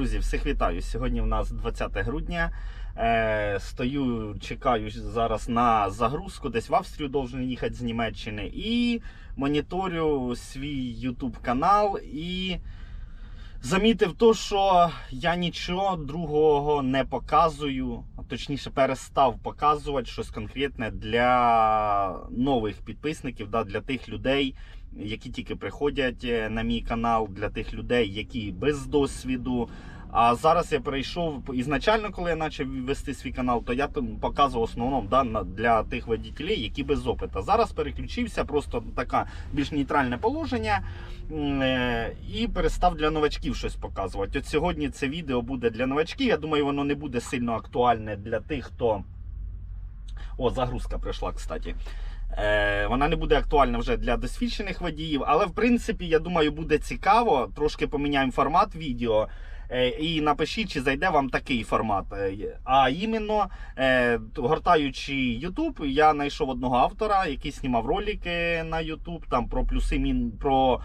Друзі, всіх вітаю. Сьогодні в нас 20 грудня. Е, стою, чекаю зараз на загрузку. Десь в Австрію должен їхати з Німеччини. І моніторю свій YouTube канал. І замітив то, що я нічого другого не показую. Точніше, перестав показувати щось конкретне для нових підписників, да, для тих людей, які тільки приходять е, на мій канал, для тих людей, які без досвіду. А зараз я перейшов ізначально, коли я почав вести свій канал, то я показував основному да, для тих водітелів, які без опиту. Зараз переключився, просто таке більш нейтральне положення е, і перестав для новачків щось показувати. От сьогодні це відео буде для новачків. Я думаю, воно не буде сильно актуальне для тих, хто. О, загрузка прийшла, кстати. Е, вона не буде актуальна вже для досвідчених водіїв, але в принципі, я думаю, буде цікаво. Трошки поміняємо формат відео. Е, І напишіть, чи зайде вам такий формат. Е, А іменно, е, гортаючи YouTube, я знайшов одного автора, який знімав ролики на YouTube там про плюси мін про.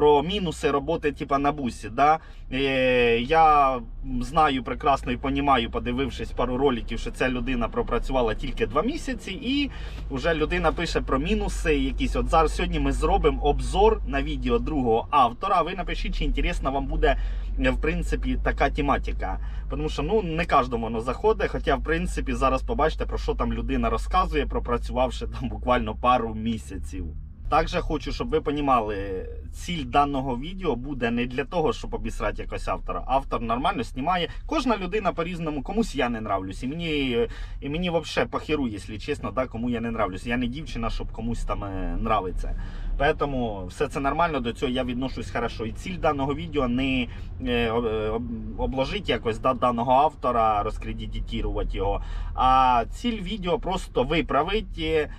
Про мінуси роботи типа на бусі. Да? Е, я знаю прекрасно і понімаю, подивившись пару роликів, що ця людина пропрацювала тільки два місяці, і вже людина пише про мінуси якісь. От зараз сьогодні ми зробимо обзор на відео другого автора. Ви напишіть, чи інтересна вам буде е, в принципі така тематика. Тому що ну не кожному воно заходить. Хоча, в принципі, зараз побачите, про що там людина розказує, пропрацювавши там буквально пару місяців. Також хочу, щоб ви розуміли, ціль даного відео буде не для того, щоб обісрати якось автора. Автор нормально знімає. Кожна людина по-різному, комусь я не нравлюсь. І мені, і мені взагалі похеру, якщо чесно, да, кому я не нравлюсь. Я не дівчина, щоб комусь там е, нравиться. Поэтому все це нормально, до цього я відношусь хорошо. І ціль даного відео не е, е, об- обложити якось да, даного автора, розкредитувати його. А ціль відео просто виправити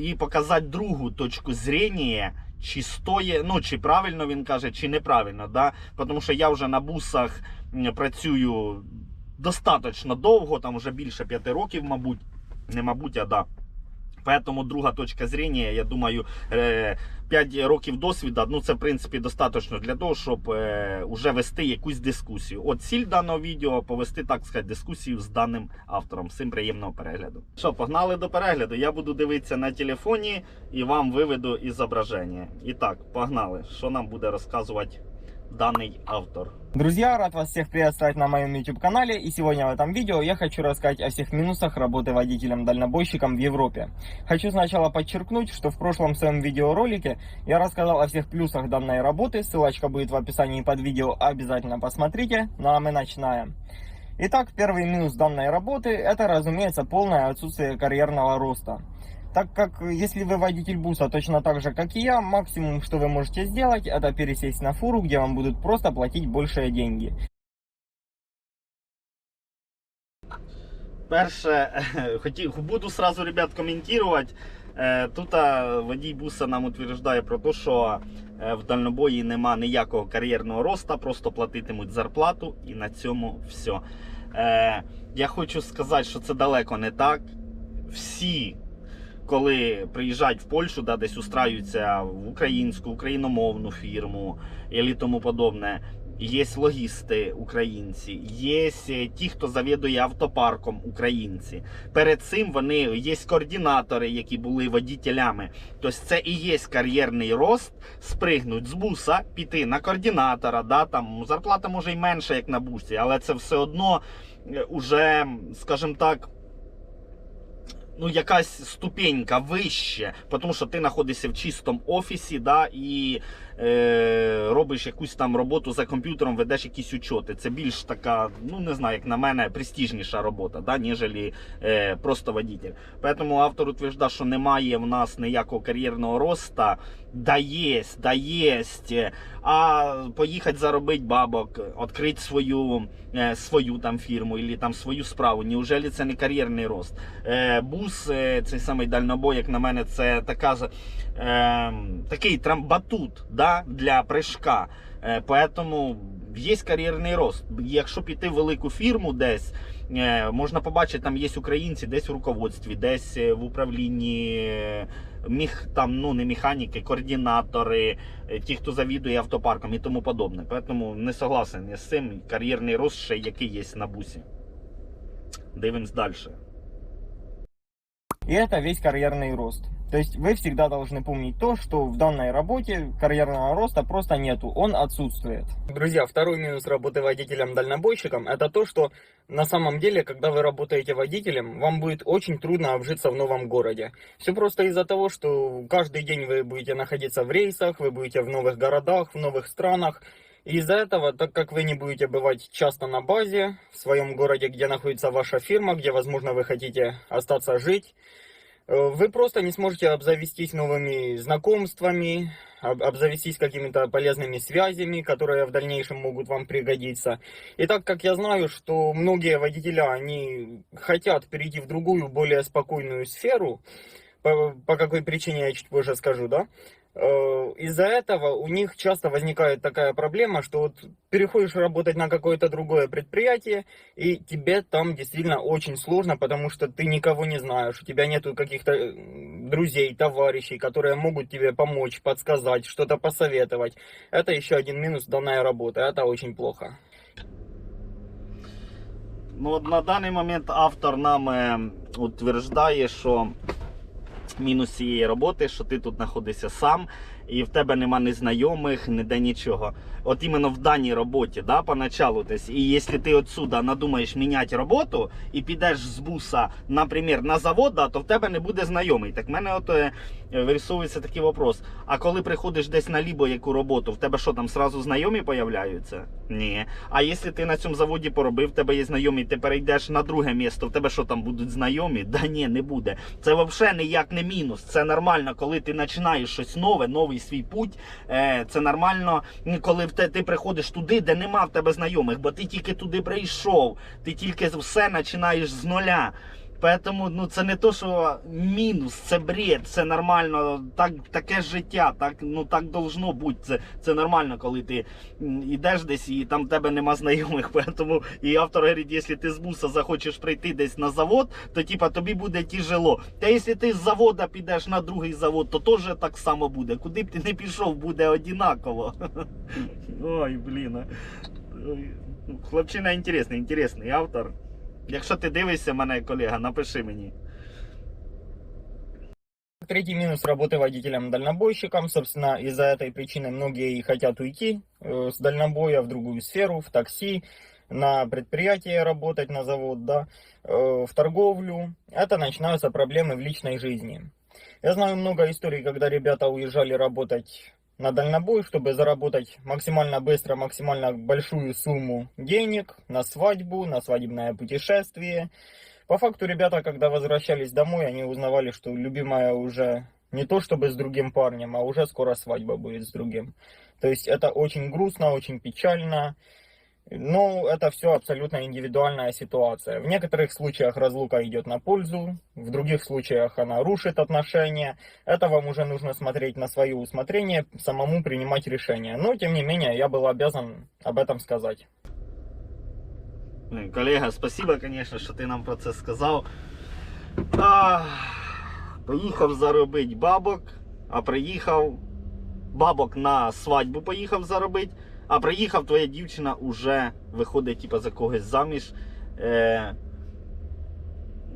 і показати другу точку зрення, чи стоє, ну чи правильно він каже, чи неправильно. Да? Тому що я вже на бусах працюю достатньо довго, там вже більше п'яти років, мабуть. Не мабуть, а да. Поэтому друга точка зрення, я думаю, 5 років досвіду, ну це в принципі достатньо для того, щоб е, уже вести якусь дискусію. От ціль даного відео повести, так сказати, дискусію з даним автором. Всім приємного перегляду. Що, погнали до перегляду. Я буду дивитися на телефоні і вам виведу ізображення. І так, погнали. Що нам буде розказувати даний автор? Друзья, рад вас всех приветствовать на моем YouTube канале и сегодня в этом видео я хочу рассказать о всех минусах работы водителем-дальнобойщиком в Европе. Хочу сначала подчеркнуть, что в прошлом своем видеоролике я рассказал о всех плюсах данной работы, ссылочка будет в описании под видео, обязательно посмотрите, ну а мы начинаем. Итак, первый минус данной работы это, разумеется, полное отсутствие карьерного роста. Так как э, если вы водитель буса точно так же, как и я, максимум, что вы можете сделать, это пересесть на фуру, где вам будут просто платить большие деньги. Перше, хотів, буду сразу, ребят, коментувати. Е, Тут а, водій буса нам утверждає про те, що е, в дальнобої нема ніякого кар'єрного росту, просто платитимуть зарплату і на цьому все. Е, Я хочу сказати, що це далеко не так. Всі, коли приїжджають в Польщу, да, десь устраюються в українську, україномовну фірму і тому подобне. Є логісти українці, є ті, хто завідує автопарком українці. Перед цим вони є координатори, які були водітелями. Тобто це і є кар'єрний рост, спригнуть з буса, піти на координатора. Да, там зарплата може й менша, як на бусі, але це все одно е, уже, скажімо так. Ну, якась ступенька вище, тому що ти знаходишся в чистому офісі, да, і е, робиш якусь там роботу за комп'ютером, ведеш якісь учоти. Це більш така, ну не знаю, як на мене, престижніша робота, да, ніж е, просто водитель. Тому автор утверждає, що немає в нас ніякого кар'єрного росту. Да єсть, да єсть. А поїхати заробити бабок, відкрити свою, е, свою там фірму або там свою справу. Неужели це не кар'єрний рост? Е, бус, е, цей самий дальнобой, як на мене, це така, е, такий трам- батут да, для прыжка. Поэтому є кар'єрний рост. Якщо піти в велику фірму десь, можна побачити, там є українці, десь в руководстві, десь в управлінні. Міх, там, ну, не механіки, координатори, е, ті, хто завідує автопарком і тому подобне. Тому не согласен я з цим. Кар'єрний рост ще який є на бусі. Дивимось далі. І це весь кар'єрний рост. То есть вы всегда должны помнить то, что в данной работе карьерного роста просто нету, он отсутствует. Друзья, второй минус работы водителем-дальнобойщиком это то, что на самом деле, когда вы работаете водителем, вам будет очень трудно обжиться в новом городе. Все просто из-за того, что каждый день вы будете находиться в рейсах, вы будете в новых городах, в новых странах. И из-за этого, так как вы не будете бывать часто на базе, в своем городе, где находится ваша фирма, где, возможно, вы хотите остаться жить, вы просто не сможете обзавестись новыми знакомствами, об- обзавестись какими-то полезными связями, которые в дальнейшем могут вам пригодиться. И так как я знаю, что многие водителя, они хотят перейти в другую, более спокойную сферу, по, по какой причине я чуть позже скажу, да, Э, из-за этого у них часто возникает такая проблема, что вот переходишь работать на какое-то другое предприятие, и тебе там действительно очень сложно, потому что ты никого не знаешь, у тебя нету каких-то э, друзей, товарищей, которые могут тебе помочь, подсказать, что-то посоветовать. Это еще один минус данной работы, это очень плохо. Ну, от на даний момент автор нам е, утверждає, що мінус цієї роботи, що ти тут знаходишся сам, і в тебе нема ні знайомих, ніде нічого. От іменно в даній роботі, да, поначалу. Десь. І якщо ти отсюда надумаєш міняти роботу і підеш з буса, наприклад, на завод, да, то в тебе не буде знайомий. Так в мене от е, такий вопрос. А коли приходиш десь на лібо яку роботу, в тебе що там сразу знайомі появляються? Ні. А якщо ти на цьому заводі поробив, в тебе є знайомі, ти перейдеш на друге місто, в тебе що там будуть знайомі? Да ні, не буде. Це взагалі ніяк не мінус. Це нормально, коли ти починаєш щось нове, новий свій путь. Е, це нормально, коли ти приходиш туди, де нема в тебе знайомих, бо ти тільки туди прийшов, ти тільки все починаєш з нуля. Поэтому ну це не то, що мінус, це бред, це нормально, так таке життя, так ну так должно бути. Це, це нормально, коли ти м, ідеш десь і там тебе нема знайомих. Поэтому і автор говорить, якщо ти з буса захочеш прийти десь на завод, то типа тобі буде тяжело. Та якщо ти з завода підеш на другий завод, то теж так само буде. Куди б ти не пішов, буде одинаково. Ой, блін. Хлопчина інтересний, інтересний автор. Якщо ти дивишся мене, колега, напиши мені. Третий минус работы водителем-дальнобойщиком. Собственно, из-за этой причины многие и хотят уйти э, с дальнобоя в другую сферу, в такси, на предприятие работать, на завод, да, э, в торговлю. Это начинаются проблемы в личной жизни. Я знаю много историй, когда ребята уезжали работать на дальнобой, чтобы заработать максимально быстро, максимально большую сумму денег на свадьбу, на свадебное путешествие. По факту ребята, когда возвращались домой, они узнавали, что любимая уже не то чтобы с другим парнем, а уже скоро свадьба будет с другим. То есть это очень грустно, очень печально. Но это все абсолютно индивидуальная ситуация. В некоторых случаях разлука идет на пользу, в других случаях она рушит отношения. Это вам уже нужно смотреть на свое усмотрение, самому принимать решения. Но, тем не менее, я был обязан об этом сказать. Блін, Колега, спасибо, конечно, що ти нам про це сказав. А, поїхав заробити бабок, а приїхав бабок на свадьбу поїхав заробити, А приїхав твоя дівчина уже виходить типа, за когось заміж. Е,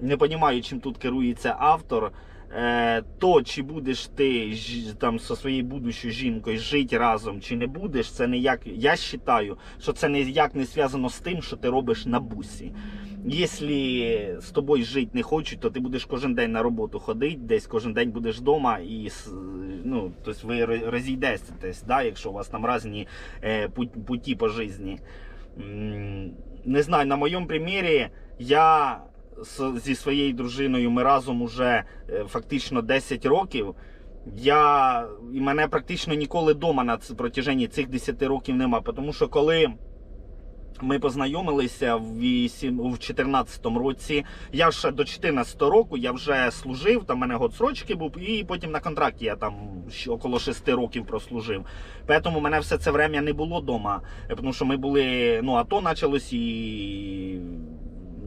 не розумію, чим тут керується автор. Е, то, чи будеш ти там зі своєю будущою жінкою жити разом, чи не будеш, це ніяк. Я вважаю, що це ніяк не зв'язано з тим, що ти робиш на бусі. Якщо з тобою жити не хочуть, то ти будеш кожен день на роботу ходити, десь кожен день будеш вдома і ну, тобто ви ро- розійдетесь, да, якщо у вас там різні е, пут- путі по житті. Не знаю, на моєму примірі я зі своєю дружиною ми разом уже е, фактично 10 років. Я і мене практично ніколи вдома на протяженні цих 10 років нема. Тому що коли Ми познайомилися в 8, в 14 році. Я ще до 14 року я вже служив, там в мене год срочки був, і потім на контракті я там около 6 років прослужив. Тому мене все це время не було вдома, тому що ми були, ну, АТО почалось і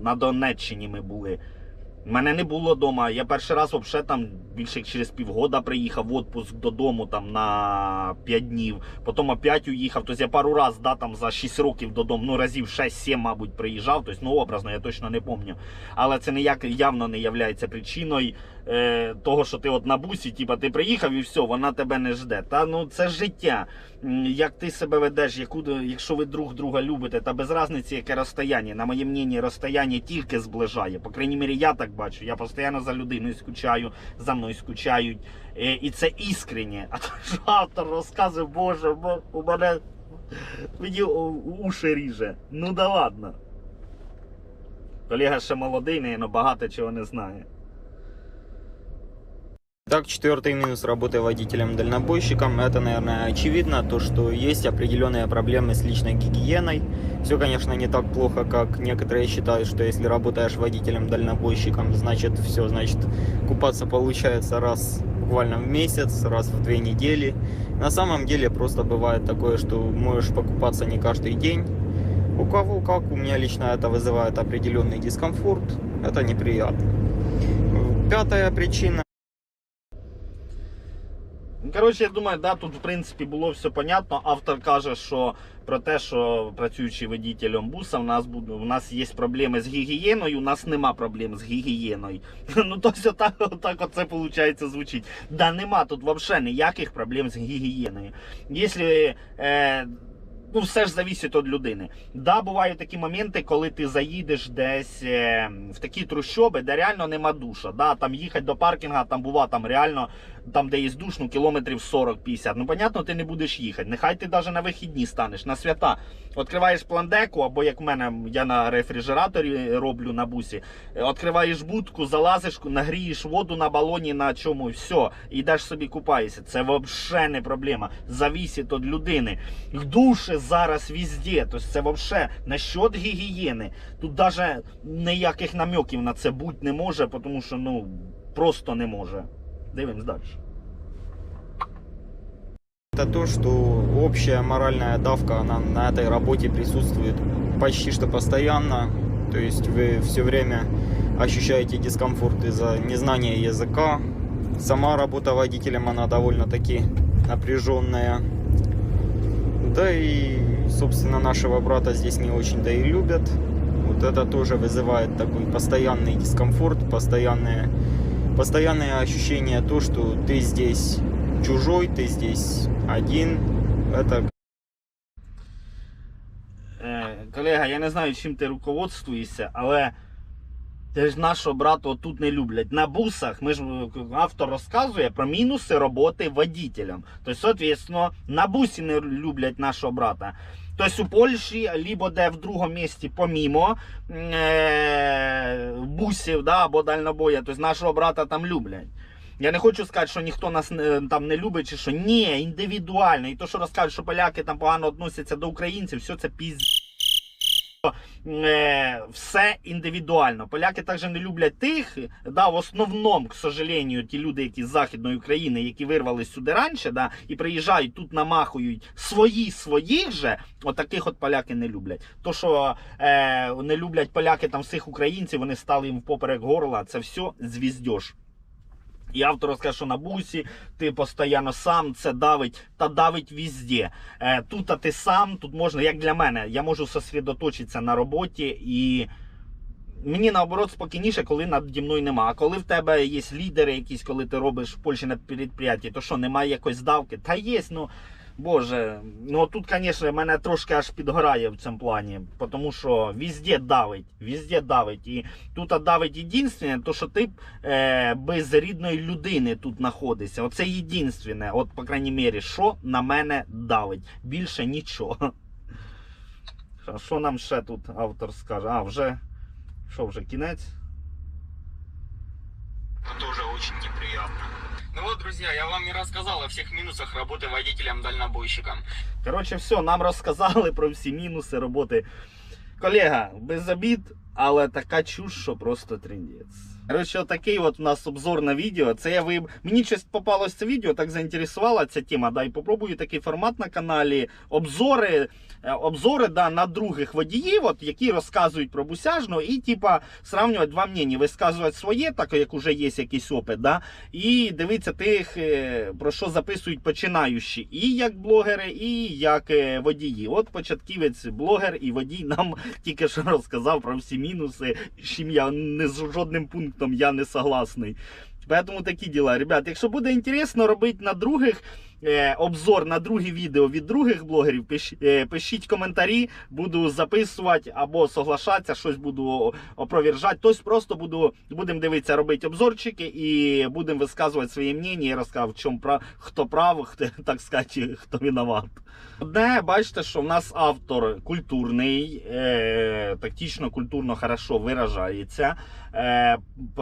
на Донеччині ми були. Мене не було вдома. Я перший раз взагалі там більше через півгода приїхав в отпуск додому там на 5 днів. Потім опять уїхав. Тобто я пару раз да, за 6 років додому, ну разів 6-7, мабуть, приїжджав. Тобто, ну образно, я точно не пам'ятаю. Але це ніяк явно не є причиною е, того, що ти от на бусі, типа ти приїхав і все, вона тебе не жде. Та ну це життя. Як ти себе ведеш, яку, якщо ви друг друга любите, та без різниці, яке розстояння. На моє мнення, розстояння тільки зближає. По крайній мірі, я так бачу. Я постійно за людиною скучаю, за мною скучають. Е, І це іскреннє. А то що автор розказує, боже, бо у мене мені уші ріже. Ну да ладно. Колега ще молодий, але багато чого не знає. Так, четвертый минус работы водителем-дальнобойщиком, это, наверное, очевидно, то, что есть определенные проблемы с личной гигиеной. Все, конечно, не так плохо, как некоторые считают, что если работаешь водителем-дальнобойщиком, значит все, значит купаться получается раз буквально в месяц, раз в две недели. На самом деле просто бывает такое, что можешь покупаться не каждый день. У кого как, у меня лично это вызывает определенный дискомфорт, это неприятно. Пятая причина Коротше, я думаю, да, тут в принципі було все понятно. Автор каже, що про те, що працюючи водителем буса, в нас буде, у нас є проблеми з гігієною, у нас нема проблем з гігієною. Ну то все так, так оце виходить звучить. Да нема тут взагалі ніяких проблем з гігієною. Якщо е, ну все ж зависить від людини. Да, бувають такі моменти, коли ти заїдеш десь е, в такі трущоби, де реально нема душа. Да, там їхати до паркінга, там бува там реально, там де є душ, ну кілометрів 40-50. Ну, понятно, ти не будеш їхати. Нехай ти навіть на вихідні станеш, на свята. Відкриваєш пландеку, або як в мене, я на рефрижераторі роблю на бусі. Відкриваєш будку, залазиш, нагрієш воду на балоні на чому, все, і йдеш собі купаєшся. Це взагалі не проблема. Завісить від людини. Душі зараз везде. Тобто це взагалі насчет гігієни. Тут навіть ніяких намеків на це бути не може, тому що ну просто не може. Дивимось далі. Это то, что общая моральная давка она на этой работе присутствует почти что постоянно. То есть вы все время ощущаете дискомфорт из-за незнания языка. Сама работа водителем, она довольно-таки напряженная. Да и, собственно, нашего брата здесь не очень-то и любят. Вот это тоже вызывает такой постоянный дискомфорт, постоянное, постоянное ощущение то, что ты здесь чужой, ты здесь один. Это Е, колега, я не знаю, чим ти руководствуєшся, але ти ж нашого брата тут не люблять. На бусах ми ж е, автор розказує про мінуси роботи водителем. Тобто, соответственно, на бусі не люблять нашого брата. Тобто у Польщі, либо де в другому місті помімо е, бусів да, або дальнобоя, тобто нашого брата там люблять. Я не хочу сказати, що ніхто нас е, там не любить, чи що ні, індивідуально. І то, що розкажуть, що поляки там погано відносяться до українців, все це піз. Е, все індивідуально. Поляки також не люблять тих, да, в основному, к сожалению, ті люди, які з Західної України, які вирвались сюди раніше, да, і приїжджають тут намахують свої своїх же, отаких от поляки не люблять. То, що е, не люблять поляки там всіх українців, вони стали їм поперек горла, це все звіздьош. І автор розкаже, що на бусі ти постійно сам це давить та давить візде. Е, тут а ти сам, тут можна, як для мене, я можу сосредоточитися на роботі і. Мені наоборот спокійніше, коли наді мною нема. А коли в тебе є лідери якісь, коли ти робиш в Польщі на підприємстві, то що, немає якоїсь давки? Та є, ну боже. Ну тут, звісно, мене трошки аж підгорає в цьому плані, тому що везде давить, везде давить. І тут давить єдине, то що ти е, без рідної людини тут знаходишся. Оце єдине, от, по крайній мірі, що на мене давить. Більше нічого. Що нам ще тут автор скаже? А, вже. Що вже кінець? Друзья, я вам не рассказал о всех минусах работы водителем-дальнобойщиком. Короче, все, нам розказали про всі мінуси роботи. Колега, без обід, але така чушь, що просто трендець. Коротше, отакий от у нас обзор на відео. Це я ви... Мені щось попалось це відео, так заінтересувала ця тема. Дай попробую такий формат на каналі. Обзори, е, обзори да, на других водіїв, от, які розказують про бусяжну, і типа сравнювати два мнення, висказувати своє, так як уже є якийсь опит, да, і дивитися тих, е, про що записують починаючі, і як блогери, і як е, водії. От початківець блогер і водій нам тільки що розказав про всі мінуси, чим я не з жодним пунктом я не согласний. Поэтому такі діла. Ребят, якщо буде інтересно робити на других е, обзор на другі відео від других блогерів, е, пишіть коментарі, буду записувати або соглашатися, щось буду опровержати. Тобто просто буду, будемо дивитися, робити обзорчики і будемо висказувати своє мнення і розказувати, в чому хто прав, хто, так сказати, хто виноват. Одне, бачите, що в нас автор культурний, е, тактично, культурно хорошо виражається. Е,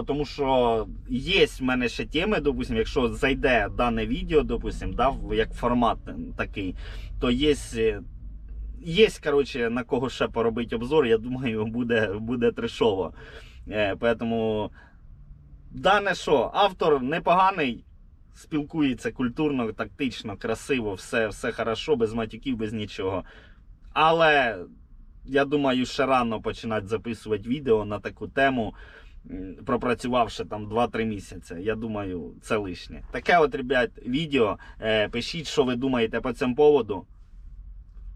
тому що є в мене ще теми, допустим, якщо зайде дане відео, допустим, да, в- як формат такий, то є. е, Є, коротше, на кого ще поробити обзор, я думаю, буде, буде трешово. Е, поэтому дане що, автор непоганий, спілкується культурно, тактично, красиво, все, все хорошо, без матюків, без нічого. Але я думаю, ще рано починати записувати відео на таку тему, пропрацювавши там 2-3 місяці. Я думаю, це лишнє. Таке от, ребят, відео. Е, пишіть, що ви думаєте по цьому поводу.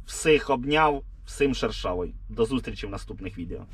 Всіх обняв, всім шершавий. До зустрічі в наступних відео.